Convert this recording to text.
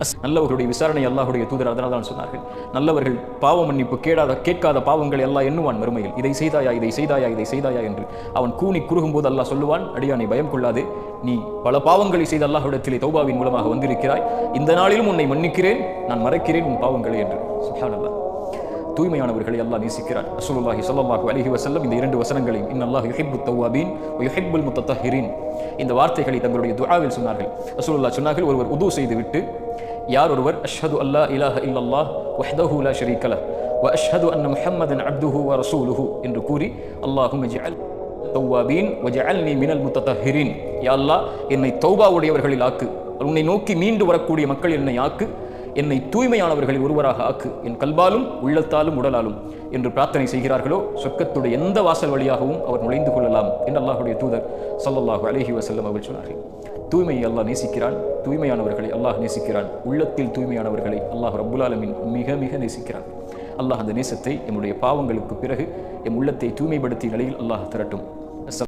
நல்லவர்களுடைய விசாரணை அல்லாஹுடைய தூதர் அதனால் தான் சொன்னார்கள். நல்லவர்கள் பாவ மன்னிப்பு கேடாத கேட்காத பாவங்களை எல்லாம் எண்ணுவான் மறுமையில். இதை செய்தாயா இதை செய்தாயா இதை செய்தாயா என்று. அவன் கூனி குறுகும்போது அல்லாஹ் சொல்லுவான் அடியானை பயம் கொள்ளாதே. நீ பல பாவங்களை செய்த அல்லாஹுடத்திலே தௌபாவின் மூலமாக வந்திருக்கிறாய். இந்த நாளிலும் உன்னை மன்னிக்கிறேன் நான் மறைக்கிறேன் உன் பாவங்களை என்று. சுஹானல்லா தூய்மையானவர்களை அல்லாஹ் நேசிக்கிறார் அசுலுல்லாஹி ஸல்லல்லாஹு அலஹி வசல்லம் இந்த இரண்டு வசனங்களையும் இன்னல்லாஹ் யுஹிப்புத் தௌவாபீன் வ யுஹிப்புல் முத்தத்தஹிரீன் இந்த வார்த்தைகளை தங்களுடைய துஆவில் சொன்னார்கள். அசுலுல்லா சொன்னார்கள் ஒருவர் உது செய்துவிட்டு யார் ஒருவர்? அஷ்ஹது அல்லா இலாஹ இல்லல்லாஹ் வஹ்தஹு லா ஷரீகல வ அஷ்ஹது அன்ன முஹம்மதன் அப்துஹு வ ரசூலுஹு என்று கூறி அல்லாஹும் ஜஅல் தௌவாபீன் வ ஜஅல்னி மினல் முத்தத்தஹிரீன் யா அல்லாஹ் என்னை தௌபா உடையவர்களில் ஆக்கு. உன்னை நோக்கி மீண்டு வரக்கூடிய மக்கள் என்னை ஆக்கு. என்னை தூய்மையானவர்களில் ஒருவராக ஆக்கு. என் கல்பாலும் உள்ளத்தாலும் உடலாலும் என்று பிரார்த்தனை செய்கிறார்களோ சொர்க்கத்துடைய எந்த வாசல் வழியாகவும் அவர் நுழைந்து கொள்ளலாம் என்று அல்லாஹுடைய தூதர் சல்லல்லாஹு அலஹி வசல்லம் அவர்கள் சொன்னார்கள். தூய்மையை அல்லாஹ் நேசிக்கிறான். தூய்மையானவர்களை அல்லாஹ் நேசிக்கிறான். உள்ளத்தில் தூய்மையானவர்களை அல்லாஹ் ரபுல்லாலமின் மிக மிக நேசிக்கிறான். அல்லாஹ் அந்த நேசத்தை எம்முடைய பாவங்களுக்கு பிறகு எம் உள்ளத்தை தூய்மைப்படுத்திய நிலையில் அல்லாஹ் திரட்டும்.